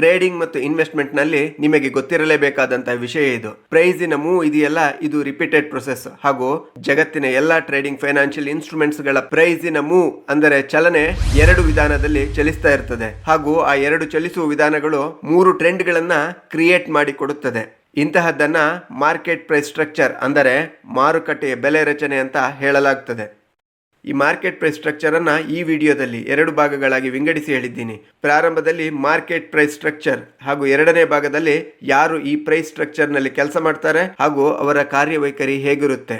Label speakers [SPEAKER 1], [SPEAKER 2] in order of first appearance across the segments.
[SPEAKER 1] Trading ಮತ್ತು ಇನ್ವೆಸ್ಟ್ಮೆಂಟ್ನಲ್ಲಿ ನಿಮಗೆ ಗೊತ್ತಿರಲೇಬೇಕಾದಂತಹ ವಿಷಯ ಇದು. ಪ್ರೈಸಿನ ಮೂವ್ ಇದೆಯಲ್ಲ, ಇದು ರಿಪೀಟೆಡ್ ಪ್ರೊಸೆಸ್ ಹಾಗೂ ಜಗತ್ತಿನ ಎಲ್ಲಾ ಟ್ರೇಡಿಂಗ್ ಫೈನಾನ್ಷಿಯಲ್ ಇನ್ಸ್ಟ್ರೂಮೆಂಟ್ಸ್ಗಳ ಪ್ರೈಸಿನ ಮೂ ಅಂದರೆ ಚಲನೆ ಎರಡು ವಿಧಾನದಲ್ಲಿ ಚಲಿಸ್ತಾ ಇರ್ತದೆ. ಹಾಗೂ ಆ ಎರಡು ಚಲಿಸುವ ವಿಧಾನಗಳು ಮೂರು ಟ್ರೆಂಡ್ ಗಳನ್ನ ಕ್ರಿಯೇಟ್ ಮಾಡಿ ಕೊಡುತ್ತದೆ. ಇಂತಹದ್ದನ್ನ ಮಾರ್ಕೆಟ್ ಪ್ರೈಸ್ ಸ್ಟ್ರಕ್ಚರ್ ಅಂದರೆ ಮಾರುಕಟ್ಟೆಯ ಬೆಲೆ ರಚನೆ ಅಂತ ಹೇಳಲಾಗ್ತದೆ. ಈ ಮಾರ್ಕೆಟ್ ಪ್ರೈಸ್ ಸ್ಟ್ರಕ್ಚರ್ ಅನ್ನ ಈ ವಿಡಿಯೋದಲ್ಲಿ ಎರಡು ಭಾಗಗಳಾಗಿ ವಿಂಗಡಿಸಿ ಹೇಳಿದ್ದೀನಿ. ಪ್ರಾರಂಭದಲ್ಲಿ ಮಾರ್ಕೆಟ್ ಪ್ರೈಸ್ ಸ್ಟ್ರಕ್ಚರ್ ಹಾಗೂ ಎರಡನೇ ಭಾಗದಲ್ಲಿ ಯಾರು ಈ ಪ್ರೈಸ್ ಸ್ಟ್ರಕ್ಚರ್ನಲ್ಲಿ ಕೆಲಸ ಮಾಡ್ತಾರೆ ಹಾಗೂ ಅವರ ಕಾರ್ಯವೈಖರಿ ಹೇಗಿರುತ್ತೆ.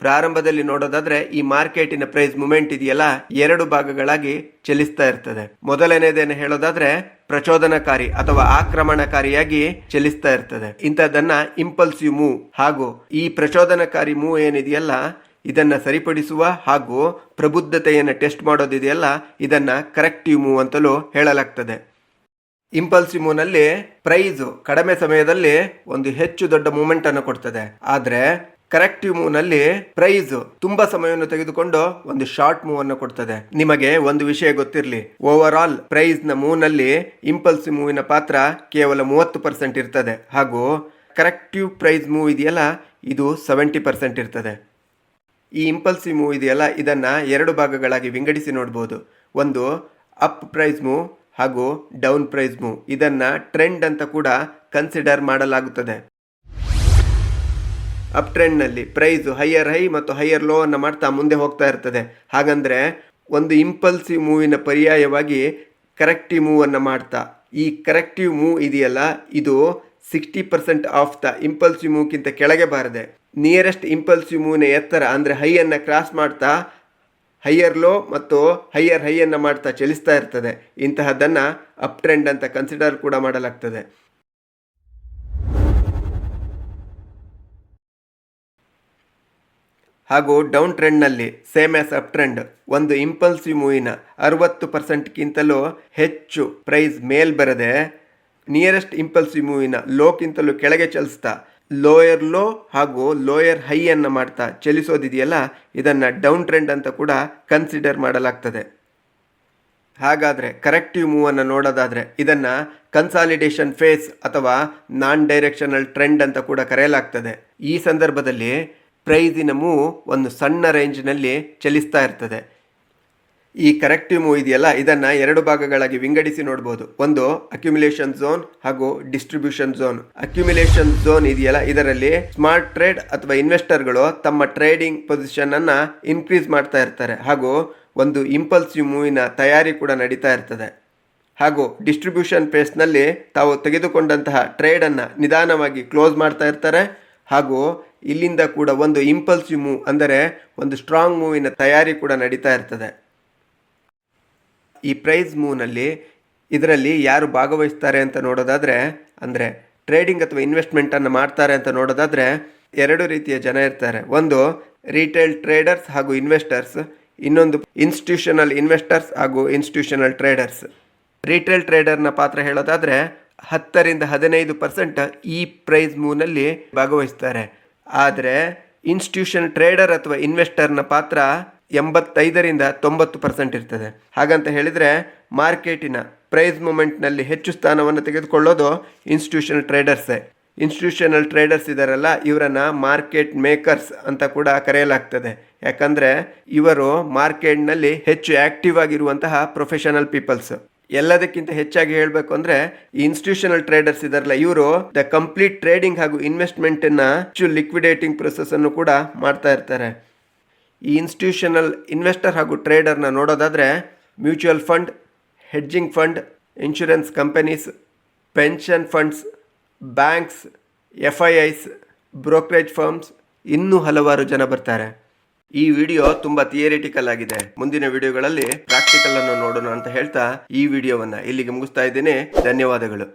[SPEAKER 1] ಪ್ರಾರಂಭದಲ್ಲಿ ನೋಡೋದಾದ್ರೆ ಈ ಮಾರ್ಕೆಟಿನ ಪ್ರೈಸ್ ಮೂಮೆಂಟ್ ಇದೆಯಲ್ಲ, ಎರಡು ಭಾಗಗಳಾಗಿ ಚಲಿಸ್ತಾ ಇರ್ತದೆ. ಮೊದಲನೇದೇನು ಹೇಳೋದಾದ್ರೆ ಪ್ರಚೋದನಕಾರಿ ಅಥವಾ ಆಕ್ರಮಣಕಾರಿಯಾಗಿ ಚಲಿಸ್ತಾ ಇರ್ತದೆ. ಇಂಥದ್ದನ್ನ ಇಂಪಲ್ಸಿವ್ ಮೂವ್ ಹಾಗೂ ಈ ಪ್ರಚೋದನಕಾರಿ ಮೂವ್ ಏನಿದೆಯಲ್ಲ ಇದನ್ನ ಸರಿಪಡಿಸುವ ಹಾಗೂ ಪ್ರಬುದ್ಧತೆಯನ್ನು ಟೆಸ್ಟ್ ಮಾಡೋದಿದೆಯಲ್ಲ, ಇದನ್ನ ಕರೆಕ್ಟಿವ್ ಮೂವ್ ಅಂತಲೂ ಹೇಳಲಾಗ್ತದೆ. ಇಂಪಲ್ಸಿವ್ ಮೂವ್ನಲ್ಲಿ ಪ್ರೈಸ್ ಕಡಿಮೆ ಸಮಯದಲ್ಲಿ ಒಂದು ಹೆಚ್ಚು ದೊಡ್ಡ ಮೂಮೆಂಟ್ ಅನ್ನು ಕೊಡ್ತದೆ. ಆದ್ರೆ ಕರೆಕ್ಟಿವ್ ಮೂವ್ನಲ್ಲಿ ಪ್ರೈಸ್ ತುಂಬಾ ಸಮಯವನ್ನು ತೆಗೆದುಕೊಂಡು ಒಂದು ಶಾರ್ಟ್ ಮೂವ್ ಅನ್ನು ಕೊಡ್ತದೆ. ನಿಮಗೆ ಒಂದು ವಿಷಯ ಗೊತ್ತಿರಲಿ ಓವರ್ ಆಲ್ ಪ್ರೈಸ್ನ ಮೂವ್ನಲ್ಲಿ ಇಂಪಲ್ಸಿವ್ ಮೂವಿನ ಪಾತ್ರ ಕೇವಲ ಮೂವತ್ತು ಪರ್ಸೆಂಟ್ ಇರ್ತದೆ. ಹಾಗೂ ಕರೆಕ್ಟಿವ್ ಪ್ರೈಸ್ ಮೂವ್ ಇದೆಯಲ್ಲ, ಇದು ಸೆವೆಂಟಿ ಪರ್ಸೆಂಟ್ ಇರ್ತದೆ. ಈ ಇಂಪಲ್ಸಿವ್ ಮೂವ್ ಇದೆಯಲ್ಲ? ಇದನ್ನು ಎರಡು ಭಾಗಗಳಾಗಿ ವಿಂಗಡಿಸಿ ನೋಡ್ಬೋದು. ಒಂದು ಅಪ್ ಪ್ರೈಸ್ ಮೂವ್ ಹಾಗೂ ಡೌನ್ ಪ್ರೈಸ್ ಮೂವ್ ಇದನ್ನು ಟ್ರೆಂಡ್ ಅಂತ ಕೂಡ ಕನ್ಸಿಡರ್ ಮಾಡಲಾಗುತ್ತದೆ. ಅಪ್ ಟ್ರೆಂಡ್ನಲ್ಲಿ ಪ್ರೈಸ್ ಹೈಯರ್ ಹೈ ಮತ್ತು ಹೈಯರ್ ಲೋ ಅನ್ನು ಮಾಡ್ತಾ ಮುಂದೆ ಹೋಗ್ತಾ ಇರ್ತದೆ. ಹಾಗಂದರೆ ಒಂದು ಇಂಪಲ್ಸಿವ್ ಮೂವಿನ ಪರ್ಯಾಯವಾಗಿ ಕರೆಕ್ಟಿವ್ ಮೂವನ್ನು ಮಾಡ್ತಾ. ಈ ಕರೆಕ್ಟಿವ್ ಮೂವ್ ಇದೆಯಲ್ಲ? ಇದು sixty percent of the impulsive ಮೂವ್ಗಿಂತ ಕೆಳಗೆ ಬಾರದೆ. ನಿಯರೆಸ್ಟ್ ಇಂಪಲ್ಸಿವ್ ಮೂವಿನ ಎತ್ತರ, ಅಂದರೆ ಹೈಯನ್ನು ಕ್ರಾಸ್ ಮಾಡ್ತಾ ಹೈಯರ್ ಲೋ ಮತ್ತು ಹೈಯರ್ ಹೈಯನ್ನು ಮಾಡ್ತಾ ಚಲಿಸ್ತಾ ಇರ್ತದೆ. ಇಂತಹದ್ದನ್ನು ಅಪ್ ಟ್ರೆಂಡ್ ಅಂತ ಕನ್ಸಿಡರ್ ಕೂಡ ಮಾಡಲಾಗ್ತದೆ. ಹಾಗೂ ಡೌನ್ ಟ್ರೆಂಡ್ನಲ್ಲಿ ಸೇಮ್ ಆಸ್ ಅಪ್ ಟ್ರೆಂಡ್ ಒಂದು ಇಂಪಲ್ಸಿವ್ ಮೂವಿನ ಅರವತ್ತು ಪರ್ಸೆಂಟ್ಗಿಂತಲೂ ಹೆಚ್ಚು ಪ್ರೈಸ್ ಮೇಲ್ ಬರದೆ ನಿಯರೆಸ್ಟ್ ಇಂಪಲ್ಸಿವ್ ಮೂವಿನ ಲೋಕ್ಕಿಂತಲೂ ಕೆಳಗೆ ಚಲಿಸ್ತಾ ಲೋಯರ್ ಲೋ ಹಾಗೂ ಲೋಯರ್ ಹೈಯನ್ನು ಮಾಡ್ತಾ ಚಲಿಸೋದಿದೆಯಲ್ಲ, ಇದನ್ನು ಡೌನ್ ಟ್ರೆಂಡ್ ಅಂತ ಕೂಡ ಕನ್ಸಿಡರ್ ಮಾಡಲಾಗ್ತದೆ. ಹಾಗಾದರೆ ಕರೆಕ್ಟಿವ್ ಮೂವನ್ನು ನೋಡೋದಾದರೆ ಇದನ್ನು ಕನ್ಸಾಲಿಡೇಷನ್ ಫೇಸ್ ಅಥವಾ ನಾನ್ ಡೈರೆಕ್ಷನಲ್ ಟ್ರೆಂಡ್ ಅಂತ ಕೂಡ ಕರೆಯಲಾಗ್ತದೆ. ಈ ಸಂದರ್ಭದಲ್ಲಿ ಪ್ರೈಸಿನ ಮೂವ್ ಒಂದು ಸಣ್ಣ ರೇಂಜ್ನಲ್ಲಿ ಚಲಿಸ್ತಾ ಇರ್ತದೆ. ಈ ಕರೆಕ್ಟಿವ್ ಮೂವ್ ಇದೆಯಲ್ಲ, ಇದನ್ನ ಎರಡು ಭಾಗಗಳಾಗಿ ವಿಂಗಡಿಸಿ ನೋಡ್ಬೋದು. ಒಂದು ಅಕ್ಯುಮಿಲೇಷನ್ ಝೋನ್ ಹಾಗೂ ಡಿಸ್ಟ್ರಿಬ್ಯೂಷನ್ ಝೋನ್ ಅಕ್ಯುಮಿಲೇಷನ್ ಝೋನ್ ಇದೆಯಲ್ಲ, ಇದರಲ್ಲಿ ಸ್ಮಾರ್ಟ್ ಟ್ರೇಡ್ ಅಥವಾ ಇನ್ವೆಸ್ಟರ್ಗಳು ತಮ್ಮ ಟ್ರೇಡಿಂಗ್ ಪೊಸಿಷನ್ ಅನ್ನ ಇನ್ಕ್ರೀಸ್ ಮಾಡ್ತಾ ಇರ್ತಾರೆ. ಹಾಗೂ ಒಂದು ಇಂಪಲ್ಸಿವ್ ಮೂವಿನ ತಯಾರಿ ಕೂಡ ನಡೀತಾ ಇರ್ತದೆ. ಹಾಗೂ ಡಿಸ್ಟ್ರಿಬ್ಯೂಷನ್ ಪೇಸ್ನಲ್ಲಿ ತಾವು ತೆಗೆದುಕೊಂಡಂತಹ ಟ್ರೇಡನ್ನು ನಿಧಾನವಾಗಿ ಕ್ಲೋಸ್ ಮಾಡ್ತಾ ಇರ್ತಾರೆ. ಹಾಗೂ ಇಲ್ಲಿಂದ ಕೂಡ ಒಂದು ಇಂಪಲ್ಸಿವ್ ಮೂವ್ ಅಂದರೆ ಒಂದು ಸ್ಟ್ರಾಂಗ್ ಮೂವಿನ ತಯಾರಿ ಕೂಡ ನಡೀತಾ ಇರ್ತದೆ. ಈ ಪ್ರೈಸ್ ಮೂನಲ್ಲಿ ಇದರಲ್ಲಿ ಯಾರು ಭಾಗವಹಿಸ್ತಾರೆ ಅಂತ ನೋಡೋದಾದರೆ, ಅಂದರೆ ಟ್ರೇಡಿಂಗ್ ಅಥವಾ ಇನ್ವೆಸ್ಟ್ಮೆಂಟನ್ನು ಮಾಡ್ತಾರೆ ಅಂತ ನೋಡೋದಾದರೆ ಎರಡು ರೀತಿಯ ಜನ ಇರ್ತಾರೆ. ಒಂದು ರಿಟೇಲ್ ಟ್ರೇಡರ್ಸ್ ಹಾಗೂ ಇನ್ವೆಸ್ಟರ್ಸ್ ಇನ್ನೊಂದು ಇನ್ಸ್ಟಿಟ್ಯೂಷನಲ್ ಇನ್ವೆಸ್ಟರ್ಸ್ ಹಾಗೂ ಇನ್ಸ್ಟಿಟ್ಯೂಷನಲ್ ಟ್ರೇಡರ್ಸ್ ರಿಟೇಲ್ ಟ್ರೇಡರ್ನ ಪಾತ್ರ ಹೇಳೋದಾದರೆ ಹತ್ತರಿಂದ ಹದಿನೈದು ಪರ್ಸೆಂಟ್ ಈ ಪ್ರೈಸ್ ಮೂನಲ್ಲಿ ಭಾಗವಹಿಸ್ತಾರೆ. ಆದರೆ ಇನ್ಸ್ಟಿಟ್ಯೂಷನ್ ಟ್ರೇಡರ್ ಅಥವಾ ಇನ್ವೆಸ್ಟರ್ನ ಪಾತ್ರ ಎಂಬತ್ತೈದರಿಂದ ತೊಂಬತ್ತು ಪರ್ಸೆಂಟ್ ಇರ್ತದೆ. ಹಾಗಂತ ಹೇಳಿದರೆ ಮಾರ್ಕೆಟಿನ ಪ್ರೈಸ್ ಮೂಮೆಂಟ್ನಲ್ಲಿ ಹೆಚ್ಚು ಸ್ಥಾನವನ್ನು ತೆಗೆದುಕೊಳ್ಳೋದು ಇನ್ಸ್ಟಿಟ್ಯೂಷನಲ್ ಟ್ರೇಡರ್ಸೇ. ಇನ್ಸ್ಟಿಟ್ಯೂಷನಲ್ ಟ್ರೇಡರ್ಸ್ ಇದಾರಲ್ಲ, ಇವರನ್ನು ಮಾರ್ಕೆಟ್ ಮೇಕರ್ಸ್ ಅಂತ ಕೂಡ ಕರೆಯಲಾಗ್ತದೆ. ಯಾಕಂದರೆ ಇವರು ಮಾರ್ಕೆಟ್ನಲ್ಲಿ ಹೆಚ್ಚು ಆಕ್ಟಿವ್ ಆಗಿರುವಂತಹ ಪ್ರೊಫೆಷನಲ್ ಪೀಪಲ್ಸ್. ಎಲ್ಲದಕ್ಕಿಂತ ಹೆಚ್ಚಾಗಿ ಹೇಳಬೇಕು ಅಂದರೆ ಇನ್ಸ್ಟಿಟ್ಯೂಷನಲ್ ಟ್ರೇಡರ್ಸ್ ಇದಾರಲ್ಲ, ಇವರು ದ ಕಂಪ್ಲೀಟ್ ಟ್ರೇಡಿಂಗ್ ಹಾಗೂ ಇನ್ವೆಸ್ಟ್ಮೆಂಟನ್ನು ಹೆಚ್ಚು ಲಿಕ್ವಿಡೇಟಿಂಗ್ ಪ್ರೊಸೆಸ್ ಅನ್ನು ಕೂಡ ಮಾಡ್ತಾ ಇರ್ತಾರೆ. ಈ ಇನ್ಸ್ಟಿಟ್ಯೂಷನಲ್ ಇನ್ವೆಸ್ಟರ್ ಹಾಗೂ ಟ್ರೇಡರ್ನ ನೋಡೋದಾದರೆ mutual fund hedging fund insurance companies pension funds banks F I Is brokerage firms ಇನ್ನೂ ಹಲವಾರು ಜನ ಬರ್ತಾರೆ. ಈ ವಿಡಿಯೋ ತುಂಬ ಥಿಯರಿಟಿಕಲ್ ಆಗಿದೆ. ಮುಂದಿನ ವಿಡಿಯೋಗಳಲ್ಲಿ ಪ್ರಾಕ್ಟಿಕಲ್ ಅನ್ನು ನೋಡೋಣ ಅಂತ ಹೇಳ್ತಾ ಈ ವಿಡಿಯೋವನ್ನ ಇಲ್ಲಿಗೆ ಮುಗಿಸ್ತಾ ಇದ್ದೀನಿ. ಧನ್ಯವಾದಗಳು.